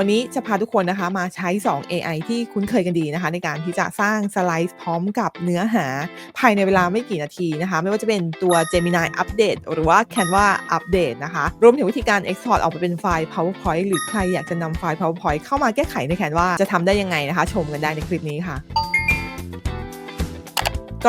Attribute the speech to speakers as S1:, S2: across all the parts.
S1: วันนี้จะพาทุกคนนะคะมาใช้ 2 AI ที่คุ้นเคยกันดีนะคะ ในการที่จะสร้างสไลด์พร้อมกับเนื้อหาภายในเวลาไม่กี่นาทีนะคะ ไม่ว่าจะเป็นตัว Gemini Update หรือว่า Canva Update นะคะ รวมถึงวิธีการ Export ออกไปเป็นไฟล์ PowerPoint หรือใครอยากจะนำไฟล์ PowerPoint เข้ามาแก้ไขใน Canva จะทำได้ยังไงนะคะ ชมกันได้ในคลิปนี้ค่ะ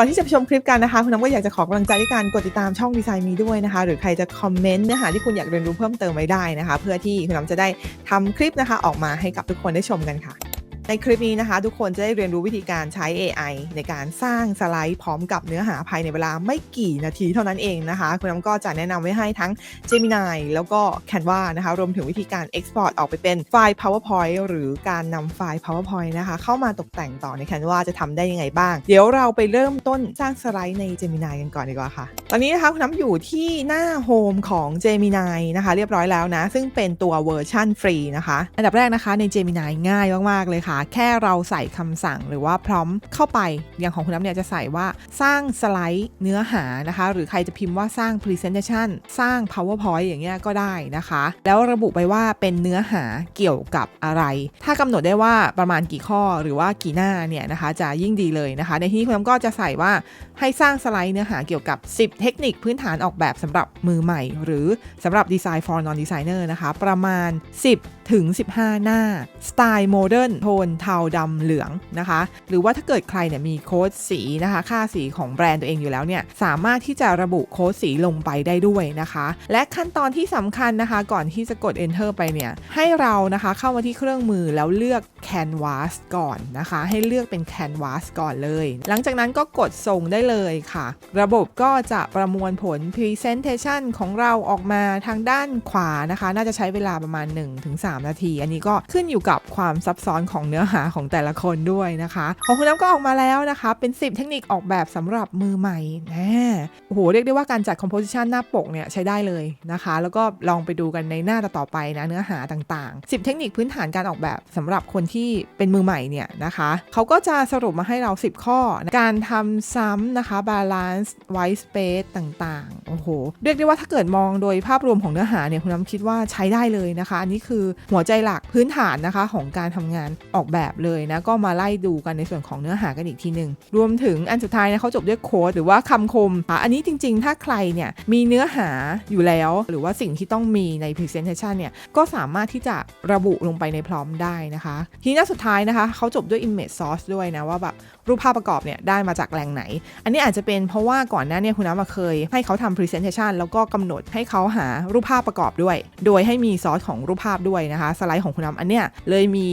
S1: ก่อนที่จะไปชมคลิปกันนะคะ คุณน้ำก็อยากจะขอกำลังใจด้วยการกดติดตามช่องดีไซน์มีด้วยนะคะ หรือใครจะคอมเมนต์เนื้อหาที่คุณอยากเรียนรู้เพิ่มเติมไว้ได้นะคะ เพื่อที่คุณน้ำจะได้ทำคลิปนะคะ ออกมาให้กับทุกคนได้ชมกันค่ะ ในคลิปนี้นะคะ ทุกคนจะได้เรียนรู้วิธีการใช้ AI ในการสร้างสไลด์พร้อมกับเนื้อหาภายในเวลาไม่กี่นาทีเท่านั้นเองนะคะ คุณน้ำก็จะแนะนำไว้ให้ทั้ง Gemini แล้วก็ Canva นะคะ รวมถึงวิธีการ Export ออกไปเป็นไฟล์ PowerPoint หรือการนำไฟล์ PowerPoint นะคะ เข้ามาตกแต่งต่อใน Canva จะทำได้ยังไงบ้าง เดี๋ยวเราไปเริ่มต้นสร้างสไลด์ใน Gemini กันก่อนดีกว่าค่ะ ตอนนี้นะคะคุณน้ำอยู่ที่หน้าโฮมของ Gemini นะคะ เรียบร้อยแล้วนะ ซึ่งเป็นตัวเวอร์ชันฟรีนะคะ อันดับแรกนะคะใน Gemini ง่ายมากๆเลยค่ะแค่เราใส่คำสั่งหรือว่าพร้อมเข้าไป อย่างของคุณน้ำเนี่ยจะใส่ว่าสร้างสไลด์เนื้อหานะคะ หรือใครจะพิมพ์ว่าสร้าง Presentation สร้าง PowerPoint อย่างเงี้ยก็ได้นะคะ แล้วระบุไปว่าเป็นเนื้อหาเกี่ยวกับอะไร ถ้ากำหนดได้ว่าประมาณกี่ข้อหรือว่ากี่หน้าเนี่ยนะคะ จะยิ่งดีเลยนะคะ ในที่นี้คุณน้ำก็จะใส่ว่าให้สร้างสไลด์เนื้อหาเกี่ยวกับ 10 เทคนิคพื้นฐานออกแบบสำหรับมือใหม่ หรือสำหรับ Design for Non Designer นะคะ ประมาณ 10 ถึง 15 หน้า สไตล์โมเดิร์นโทนเทาดำเหลืองนะคะ หรือว่าถ้าเกิดใครเนี่ยมีโค้ดสีนะคะ ค่าสีของแบรนด์ตัวเองอยู่แล้วเนี่ยสามารถที่จะระบุโค้ดสีลงไปได้ด้วยนะคะ และขั้นตอนที่สำคัญนะคะ ก่อนที่จะกด enter ไปเนี่ยให้เรานะคะเข้ามาที่เครื่องมือแล้วเลือก canvas ก่อนนะคะ ให้เลือกเป็น canvas ก่อนเลย หลังจากนั้นก็กดส่งได้เลยค่ะ ระบบก็จะประมวลผล presentation ของเราออกมาทางด้านขวานะคะ น่าจะใช้เวลาประมาณ 1-3นาที อันนี้ก็ขึ้นอยู่กับความซับซ้อนของเนื้อหาของแต่ละคนด้วยนะคะของคุณน้ำก็ออกมาแล้วนะคะ เป็น 10 เทคนิคออกแบบสำหรับมือใหม่แหมโอ้โหเรียกได้ว่าการจัด composition หน้าปกเนี่ยใช้ได้เลยนะคะ แล้วก็ลองไปดูกันในหน้าต่อไปนะเนื้อหาต่างๆ 10 เทคนิคพื้นฐานการออกแบบสำหรับคนที่เป็นมือใหม่เนี่ยนะคะเขาก็จะสรุปมาให้เรา 10 ข้อ การทำซ้ำนะคะ balance white space ต่างๆโอ้โหเรียกได้ว่าถ้าเกิดมองโดยภาพรวมของเนื้อหาเนี่ยคุณน้ำคิดว่าใช้ได้เลยนะคะ อันนี้คือหัวใจหลักพื้นฐานนะคะของการทำงานออกแบบเลยนะก็มาไล่ดูกันในส่วนของเนื้อหากันอีกทีหนึ่งรวมถึงอันสุดท้ายนะเขาจบด้วยโค้ดหรือว่าคำคมอะอันนี้จริง ๆ ถ้าใครเนี่ยมีเนื้อหาอยู่แล้ว หรือว่าสิ่งที่ต้องมีใน presentation เนี่ยก็สามารถที่จะระบุลงไปในพร้อมได้นะคะ ทีนี้สุดท้ายนะคะเขาจบด้วย image source ด้วยนะว่าแบบ รูปภาพประกอบเนี่ยได้มาจากแหล่งไหน อันนี้อาจจะเป็นเพราะว่าก่อนหน้าเนี่ยคุณน้ำมาเคย ให้เขาทำ presentation แล้วก็กำหนดให้เขาหารูปภาพประกอบด้วย โดยให้มีซอสของรูปภาพด้วยนะคะ สไลด์ของคุณน้ำอันเนี้ยเลยมี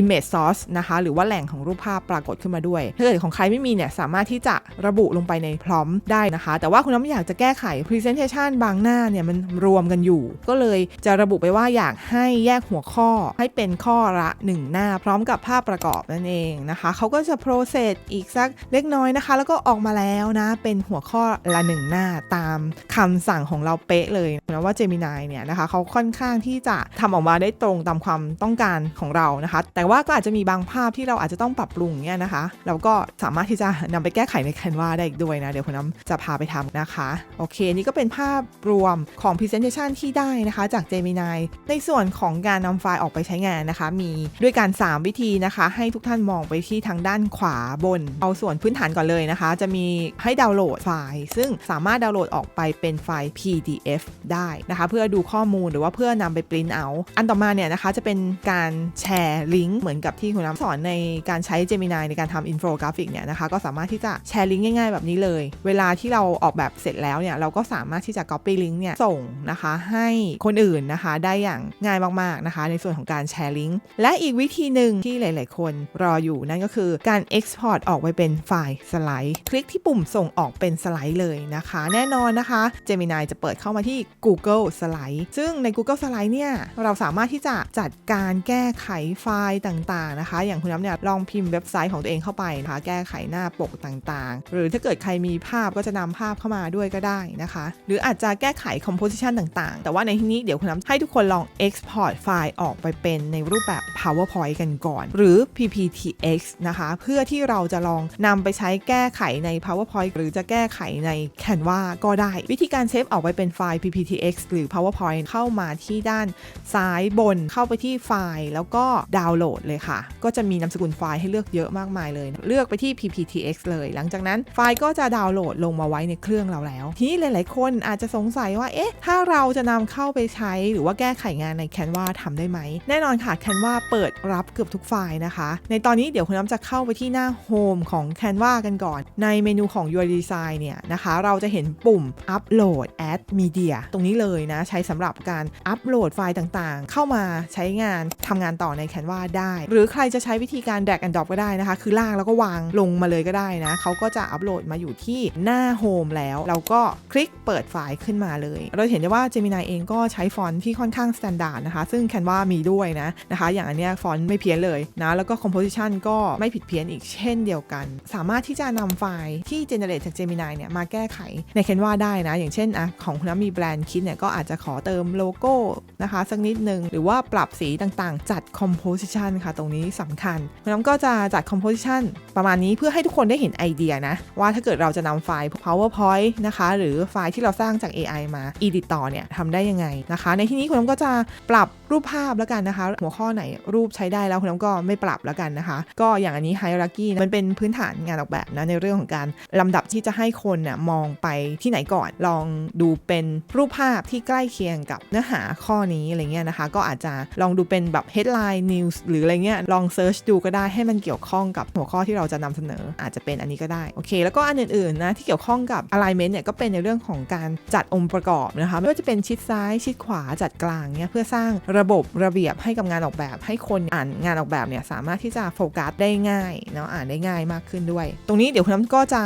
S1: image source นะคะหรือว่าแหล่งของรูปภาพปรากฏขึ้นมาด้วยถ้าเกิดของใครไม่มีเนี่ยสามารถที่จะระบุลงไปในพร้อมได้นะคะ แต่ว่าคุณน้ำอยากจะแก้ไข presentation บางหน้าเนี่ยมันรวมกันอยู่ ก็เลยจะระบุไปว่าอยากให้แยกหัวข้อให้เป็นข้อละ 1 หน้า พร้อมกับภาพประกอบนั่นเองนะคะเขาก็จะ process อีกสักเล็กน้อยนะคะ แล้วก็ออกมาแล้วนะ เป็นหัวข้อละ1หน้าตามคำสั่งของเราเป๊ะเลยนะว่า Gemini เนี่ยนะคะเขาค่อนข้างที่จะทำออกมาได้ตรงตามความต้องการของเรานะคะ แต่ว่าก็อาจจะมีบางภาพที่เราอาจจะต้องปรับปรุงเนี่ยนะคะเราก็สามารถที่จะนำไปแก้ไขใน Canva ได้อีกด้วยนะ เดี๋ยวคุณน้ำจะพาไปทำนะคะ โอเค นี่ก็เป็นภาพรวมของ Presentation ที่ได้นะคะจาก Gemini ในส่วนของการนำไฟล์ออกไปใช้งานนะคะ มีด้วยการ 3 วิธีนะคะ ให้ทุกท่านมองไปที่ทางด้านขวาบน เอาส่วนพื้นฐานก่อนเลยนะคะ จะมีให้ดาวน์โหลดไฟล์ ซึ่งสามารถดาวน์โหลดออกไปเป็นไฟล์ PDF ได้นะคะ เพื่อดูข้อมูลหรือว่าเพื่อนำไปปริ้นเอา อันต่อมาเนี่ยนะคะจะเป็นการแชร์ลิงก์เหมือนกับที่คุณน้ำสอนในการใช้ Gemini ในการทำอินโฟกราฟิกเนี่ยนะคะก็สามารถที่จะแชร์ลิงก์ง่าย ๆ แบบนี้เลย เวลาที่เราออกแบบเสร็จแล้วเนี่ยเราก็สามารถที่จะ Copy ลิงก์เนี่ยส่งนะคะให้คนอื่นนะคะได้อย่างง่ายมากๆนะคะ ในส่วนของการแชร์ลิงก์และอีกวิธีหนึ่งที่หลาย ๆ คนรออยู่นั่นก็คือการ Export ออกไปเป็นไฟล์สไลด์ คลิกที่ปุ่มส่งออกเป็นสไลด์เลยนะคะ แน่นอนนะคะ Gemini จะเปิดเข้ามาที่ Google Slide ซึ่งใน Google Slide เนี่ย เราสามารถที่จะจัดการแก้ไขไฟล์ต่างๆนะคะ อย่างคุณน้ำเนี่ยลองพิมพ์เว็บไซต์ของตัวเองเข้าไปนะคะ แก้ไขหน้าปกต่างๆ หรือถ้าเกิดใครมีภาพก็จะนำภาพเข้ามาด้วยก็ได้นะคะ หรืออาจจะแก้ไข composition ต่างๆ แต่ว่าในที่นี้เดี๋ยวคุณน้ำให้ทุกคนลอง export ไฟล์ออกไปเป็นในรูปแบบ PowerPoint กันก่อน หรือ PPTX นะคะ เพื่อที่เราจะลองนำไปใช้แก้ไขใน PowerPoint หรือจะแก้ไขใน Canva ก็ได้ วิธีการเซฟออกไปเป็นไฟล์ PPTX หรือ PowerPoint เข้ามาที่ด้านซ้ายบนเข้าไปที่ไฟล์ แล้วก็ดาวน์โหลดเลยค่ะ ก็จะมีนามสกุลไฟล์ให้เลือกเยอะมากมายเลย เลือกไปที่ pptx เลย หลังจากนั้นไฟล์ก็จะดาวน์โหลดลงมาไว้ในเครื่องเราแล้ว ทีนี้หลาย ๆ คนอาจจะสงสัยว่า เอ๊ะ ถ้าเราจะนำเข้าไปใช้หรือว่าแก้ไขงานใน Canva ทำได้ไหม แน่นอนค่ะ Canva เปิดรับเกือบทุกไฟล์นะคะ ในตอนนี้เดี๋ยวคุณน้ำจะเข้าไปที่หน้า Home ของ Canva กันก่อน ในเมนูของ Your Design เนี่ยนะคะ เราจะเห็นปุ่ม Upload Add Media ตรงนี้เลยนะ ใช้สำหรับการอัปโหลดไฟล์ต่างๆ เข้ามาใช้งานทำงานต่อใน Canva ได้ หรือใครจะใช้วิธีการ drag and drop ก็ได้นะคะ คือลากแล้วก็วางลงมาเลยก็ได้นะเขาก็จะอัปโหลดมาอยู่ที่หน้า Home แล้ว เราก็คลิกเปิดไฟล์ขึ้นมาเลย เราเห็นได้ว่า Gemini เองก็ใช้ฟอนต์ที่ค่อนข้าง standard นะคะ ซึ่ง Canva มีด้วยนะนะคะ อย่างอันเนี้ยฟอนต์ไม่เพี้ยนเลยนะ แล้วก็ composition ก็ไม่ผิดเพี้ยนอีกเช่นเดียวกัน สามารถที่จะนำไฟล์ที่ generate จาก Gemini เนี่ยมาแก้ไขใน Canva ได้นะ อย่างเช่นอะของคุณน้ำมีแบรนด์คิดเนี่ยก็อาจจะขอเติมโลโก้นะคะสักนิดนึง หรือว่าปรับสีต่างๆ จัด composition ค่ะ ตรงนี้สำคัญคุณน้ำก็จะจัด composition ประมาณนี้เพื่อให้ทุกคนได้เห็นไอเดียนะ ว่าถ้าเกิดเราจะนำไฟล์ powerpoint นะคะ หรือไฟล์ที่เราสร้างจาก AI มา edit ต่อเนี่ยทำได้ยังไงนะคะ ในที่นี้คุณน้ำก็จะปรับ รูปภาพแล้วกันนะคะ หัวข้อไหนรูปใช้ได้แล้วคุณน้ำก็ไม่ปรับแล้วกันนะคะ ก็อย่างอันนี้ hierarchy นะมันเป็นพื้นฐานงานออกแบบนะในเรื่องของการลำดับที่จะให้คนน่ะมองไปที่ไหนก่อน ลองดูเป็นรูปภาพที่ใกล้เคียงกับเนื้อหาข้อนี้อะไรเงี้ยนะคะ ก็อาจจะลองดูเป็นแบบ headline news หรืออะไรเงี้ยลอง search ดูก็ได้ให้มันเกี่ยวข้องกับหัวข้อที่เราจะนำเสนอ อาจจะเป็นอันนี้ก็ได้โอเค แล้วก็อันอื่นๆนะที่เกี่ยวข้องกับ alignment เนี่ยก็เป็นในเรื่องของการจัดองค์ประกอบนะคะไม่ว่าจะเป็นชิดซ้ายชิดขวาจัดกลางเนี่ยเพื่อสร้างระบบระเบียบให้กับงานออกแบบ ให้คนอ่านงานออกแบบเนี่ยสามารถที่จะโฟกัสได้ง่ายเนาะอ่านได้ง่ายมากขึ้นด้วย ตรงนี้เดี๋ยวคุณน้ำก็จะ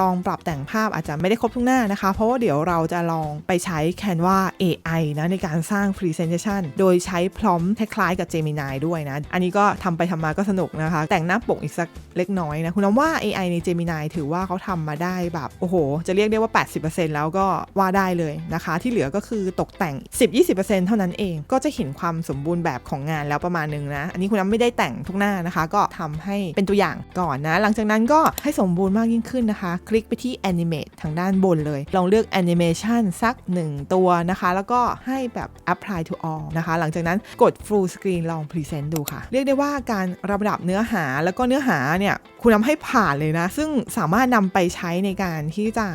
S1: ลองปรับแต่งภาพอาจจะไม่ได้ครบทุกหน้านะคะ เพราะว่าเดี๋ยวเราจะลองไปใช้ Canva AI นะในการสร้าง Presentation โดยใช้พร้อมคล้ายๆกับ Gemini ด้วยนะ อันนี้ก็ทำไปทำมาก็สนุกนะคะ แต่งหน้าปกอีกสักเล็กน้อยนะ คุณน้ำว่า AI ใน Gemini ถือว่าเขาทำมาได้แบบ โอ้โห จะเรียกได้ว่า 80%แล้วก็ว่าได้เลยนะคะ ที่เหลือก็คือตกแต่ง 10-20%เท่านั้นเองก็จะเห็นความสมบูรณ์แบบของงานแล้วประมาณหนึงนะ อันนี้คุณน้ำไม่ได้แต่งทุกหน้านะคะ ก็ทำให้เป็นตัวอย่างก่อนนะ หลังจากนั้นก็ให้สมบูรณ์มากยิ่งขึ้นนะคะ คลิกไปที่ Animate ทางด้านบนเลย ลองเลือก Animation สัก 1 ตัวนะคะ แล้วก็ให้แบบ Apply to all นะคะ หลังจากนั้นกด Full Screen ลอง Present ดูค่ะ เรียกได้ว่าการระดับเนื้อหาแล้วก็เนื้อหาเนี่ยคุณทำให้ผ่านเลยนะ ซึ่งสามารถนำไปใช้ในการที่จะ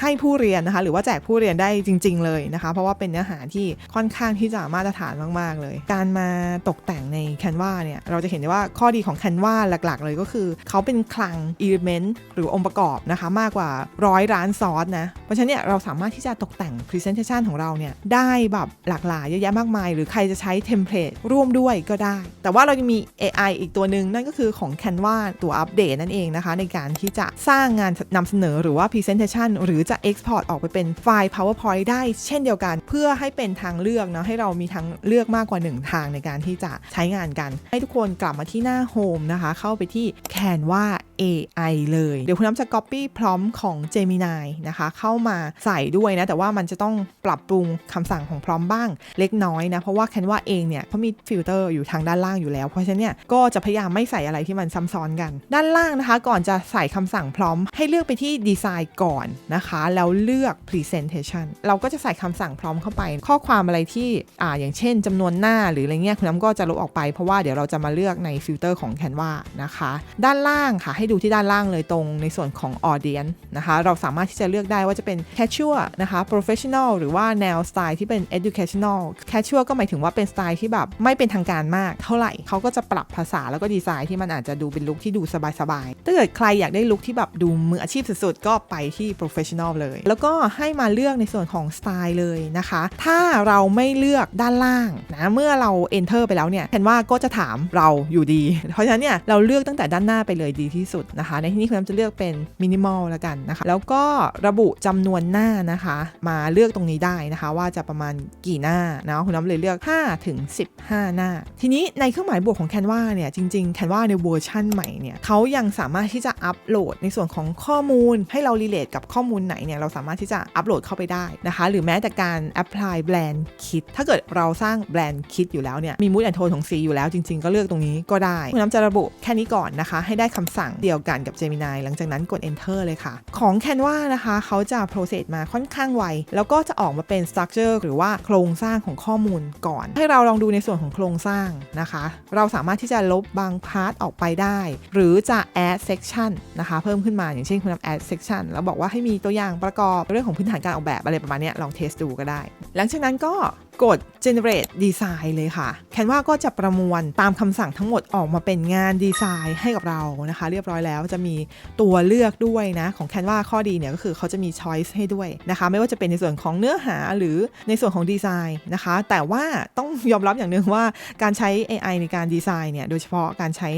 S1: ให้ผู้เรียนนะคะ หรือว่าแจกผู้เรียนได้จริง ๆ เลยนะคะ เพราะว่าเป็นเนื้อหาที่ค่อนข้างที่จะมาตรฐานมาก ๆ เลย การมาตกแต่งใน Canva เนี่ย เราจะเห็นได้ว่าข้อดีของ Canva หลัก ๆ เลยก็คือ เขาเป็นคลัง element หรือองค์ประกอบนะคะ มากกว่าร้อยล้านซอสนะ เพราะฉะนั้นเนี่ยเราสามารถที่จะตกแต่ง Presentation ของเราเนี่ยได้แบบหลากหลายเยอะแยะมากมาย หรือใครจะใช้เทมเพลตร่วมด้วยก็ได้ แต่ว่าเรายังมี AI อีกตัวหนึ่งนั่นก็คือของ Canva ตัวอัปเดตนั่นเองนะคะ ในการที่จะสร้างงานนำเสนอหรือว่า Presentation หรือจะ Export ออกไปเป็นไฟล์ PowerPoint ได้เช่นเดียวกัน เพื่อให้เป็นทางเลือกเนาะให้เรามีทางเลือกมากกว่า 1 ทางในการที่จะใช้งานกัน ให้ทุกคนกลับมาที่หน้าโฮมนะคะ เข้าไปที่ Canva AI เลย เดี๋ยวคุณน้ำจะ Copy พร้อมของ Gemini นะคะ เข้ามาใส่ด้วยนะ แต่ว่ามันจะต้องปรับปรุงคำสั่งของพร้อมบ้างเล็กน้อยนะ เพราะว่า Canva เองเนี่ยเขามีฟิลเตอร์อยู่ทางด้านล่างอยู่แล้ว เพราะฉะนั้นเนี่ยก็จะพยายามไม่ใส่อะไรที่มันซ้ำซ้อนกัน ด้านล่างนะคะ ก่อนจะใส่คำสั่งพร้อม ให้เลือกไปที่ดีไซน์ก่อนนะคะ แล้วเลือก Presentation เราก็จะใส่คำสั่งพร้อมเข้าไป ข้อความอะไรที่อ่าอย่างเช่นจำนวนหน้าหรืออะไรเงี้ยคุณน้ำก็จะลบออกไปเพราะว่าเดี๋ยวเราจะมาเลือกในฟิลเตอร์ของ Canva นะคะ ด้านล่างค่ะให้ดูที่ด้านล่างเลยตรงในส่วนของ Audience นะคะ เราสามารถที่จะเลือกได้ว่าจะเป็น Casual นะคะ Professional หรือว่าแนวสไตล์ที่เป็น Educational Casual ก็หมายถึงว่าเป็นสไตล์ที่แบบไม่เป็นทางการมากเท่าไหร่เขาก็จะปรับภาษาแล้วก็ดีไซน์ที่มันอาจจะดูเป็นลุคที่ดูสบายๆถ้าเกิดใครอยากได้ลุคที่แบบดูมืออาชีพสุดๆ ก็ไปที่ Professional เลย แล้วก็ให้มาเลือกในส่วนของสไตล์เลยนะคะ ถ้าเราไม่เลือกด้านล่างนะเมื่อเรา enter ไปแล้วเนี่ยแคนว่าก็จะถามเราอยู่ดี เพราะฉะนั้นเนี่ยเราเลือกตั้งแต่ด้านหน้าไปเลยดีที่สุดนะคะ ในที่นี้คุณน้ำจะเลือกเป็น minimal แล้วกันนะคะ แล้วก็ระบุจำนวนหน้านะคะ มาเลือกตรงนี้ได้นะคะ ว่าจะประมาณกี่หน้านะคุณน้ำเลยเลือก 5 ถึง 15 หน้า ทีนี้ในเครื่องหมายบวกของ Canva เนี่ยจริงๆ Canva ในเวอร์ชั่นใหม่เนี่ยเขายังสามารถที่จะอัปโหลดในส่วนของข้อมูลให้เรา relate กับข้อมูลไหนเนี่ยเราสามารถที่จะอัปโหลดเข้าไปได้นะคะ หรือแม้แต่การ apply brand kit ถ้าเกิดเราสร้างแบรนด์ kit อยู่แล้วเนี่ยมีมูดแอนโทนของสีอยู่แล้วจริง ๆ ก็เลือกตรงนี้ก็ได้คุณน้ำจะระบุแค่นี้ก่อนนะคะ ให้ได้คำสั่งเดียวกันกับ Gemini หลังจากนั้นกด enter เลยค่ะ ของ Canva นะคะเขาจะ process มาค่อนข้างไว แล้วก็จะออกมาเป็น structure หรือว่าโครงสร้างของข้อมูลก่อน ให้เราลองดูในส่วนของโครงสร้างนะคะ เราสามารถที่จะลบบางพาร์ทออกไปได้ หรือจะ add section นะคะเพิ่มขึ้นมาอย่างเช่นคุณทำ add section แล้วบอกว่าให้มีตัวอย่างประกอบเรื่องของพื้นฐานการออกแบบอะไรประมาณนี้ลองเทสดูก็ได้ หลังจากนั้นก็ กด generate design เลยค่ะ Canva ก็จะประมวลตามคำสั่งทั้งหมดออกมาเป็นงานดีไซน์ให้กับเรานะคะ เรียบร้อยแล้วจะมีตัวเลือกด้วยนะ ของ Canva ข้อดีเนี่ยก็คือเขาจะมี choice ให้ด้วยนะคะ ไม่ว่าจะเป็นในส่วนของเนื้อหาหรือในส่วนของดีไซน์นะคะ แต่ว่าต้องยอมรับอย่างหนึ่งว่าการใช้ AI ในการดีไซน์เนี่ยโดยเฉพาะการใช้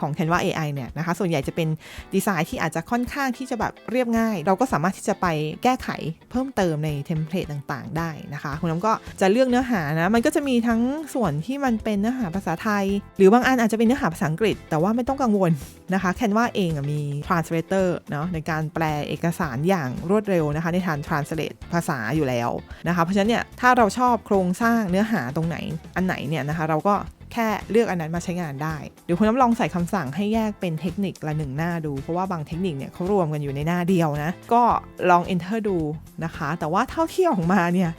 S1: ของ Canva AI เนี่ยนะคะ ส่วนใหญ่จะเป็นดีไซน์ที่อาจจะค่อนข้างที่จะแบบเรียบง่าย เราก็สามารถที่จะไปแก้ไขเพิ่มเติมในเทมเพลตต่างๆ ได้นะคะ คุณน้ำก็จะเลือกเนื้อหานะ มันก็จะมีทั้งส่วนที่มันเป็นเนื้อหาภาษาไทย หรือบางอันอาจจะเป็นเนื้อหาภาษาอังกฤษ แต่ว่าไม่ต้องกังวลนะคะ Canva เองมี translator เนาะในการแปลเอกสารอย่างรวดเร็วนะคะ ในทาง translate ภาษาอยู่แล้วนะคะ เพราะฉะนั้นเนี่ยถ้าเราชอบโครงสร้างเนื้อหาตรงไหนอันไหนเนี่ยนะคะ เราก็ แค่เลือกอันนั้นมาใช้งานได้ เดี๋ยวคุณน้ำลองใส่คำสั่งให้แยกเป็นเทคนิคละหนึ่งหน้าดู เพราะว่าบางเทคนิคเนี่ยเขารวมกันอยู่ในหน้าเดียวนะ ก็ลอง enter ดูนะคะ แต่ว่าเท่าที่ออกมาเนี่ย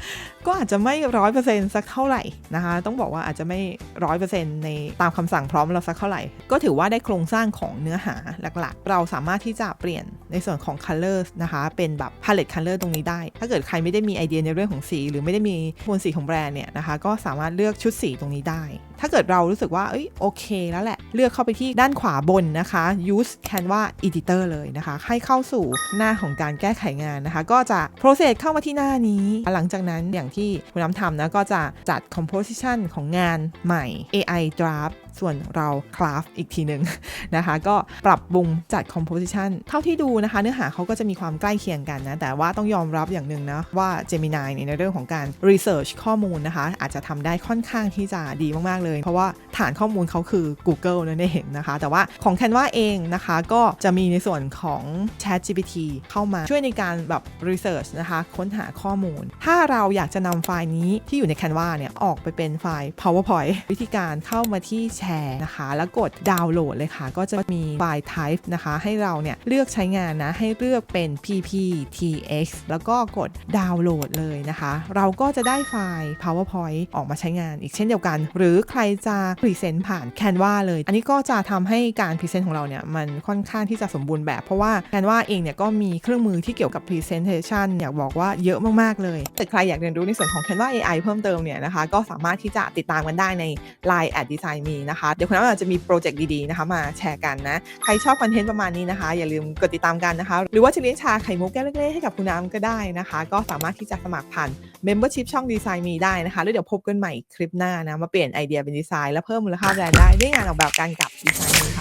S1: ก็อาจจะไม่ร้อยเปอร์เซ็นต์สักเท่าไหร่นะคะ ต้องบอกว่าอาจจะไม่ร้อยเปอร์เซ็นต์ในตามคำสั่งพร้อมเราสักเท่าไหร่ ก็ถือว่าได้โครงสร้างของเนื้อหาหลักๆ เราสามารถที่จะเปลี่ยนในส่วนของ colors นะคะ เป็นแบบ palette color ตรงนี้ได้ ถ้าเกิดใครไม่ได้มีไอเดียในเรื่องของสี หรือไม่ได้มีโทนสีของแบรนด์เนี่ยนะคะ ก็สามารถเลือกชุดสีตรงนี้ได้ ถ้าเกิดเรารู้สึกว่าเอ้ยโอเคแล้วแหละ เลือกเข้าไปที่ด้านขวาบนนะคะ use Canva editor เลยนะคะ ให้เข้าสู่หน้าของการแก้ไขงานนะคะ ก็จะ process เข้ามาที่หน้านี้ หลังจากนั้นอย่างที่คุณน้ำทำนะก็จะจัด composition ของงานใหม่ AI draft ส่วนเรา craft อีกทีหนึ่งนะคะก็ปรับปรุงจัด composition เท่าที่ดูนะคะ เนื้อหาเขาก็จะมีความใกล้เคียงกันนะ แต่ว่าต้องยอมรับอย่างหนึ่งนะว่า Gemini เนี่ยในเรื่องของการ research ข้อมูลนะคะ อาจจะทำได้ค่อนข้างที่จะดีมาก ๆ เลย เพราะว่าฐานข้อมูลเขาคือ Google นั่นเองนะคะ แต่ว่าของ Canva เองนะคะก็จะมีในส่วนของ ChatGPT เข้ามาช่วยในการแบบ research นะคะ ค้นหาข้อมูล ถ้าเราอยากจะนำไฟล์นี้ที่อยู่ใน Canva เนี่ยออกไปเป็นไฟล์ PowerPoint วิธีการเข้ามาที่แชร์นะคะ แล้วกดดาวน์โหลดเลยค่ะ ก็จะมีไฟล์ type นะคะ ให้เราเนี่ยเลือกใช้งานนะ ให้เลือกเป็น PPTX แล้วก็กดดาวน์โหลดเลยนะคะ เราก็จะได้ไฟล์ PowerPoint ออกมาใช้งานอีกเช่นเดียวกัน หรือใครจะพรีเซนต์ผ่าน Canva เลย อันนี้ก็จะทำให้การพรีเซนต์ของเราเนี่ยมันค่อนข้างที่จะสมบูรณ์แบบ เพราะว่า Canva เองเนี่ยก็มีเครื่องมือที่เกี่ยวกับ Presentation อยากบอกว่าเยอะมาก ๆ เลยแต่ใครอยากเรียนรู้ในส่วนของ Canva AI เพิ่มเติมเนี่ยนะคะก็สามารถที่จะติดตามกันได้ใน Line at Design Me นะคะ เดี๋ยวคุณน้ำอาจจะมีโปรเจกต์ดีๆนะคะมาแชร์กันนะ ใครชอบคอนเทนต์ประมาณนี้นะคะ อย่าลืมกดติดตามกันนะคะ หรือว่าจะเลี้ยงชาไข่มุกแก้วเล็กๆให้กับคุณน้ำก็ได้นะคะ ก็สามารถที่จะสมัครผ่าน Membership ช่องดีไซน์มีได้นะคะ แล้วเดี๋ยวพบกันใหม่คลิปหน้านะ มาเปลี่ยนไอเดียเป็นดีไซน์และเพิ่มมูลค่าแบรนด์ได้ด้วยงานออกแบบการกับดีไซน์ค่ะ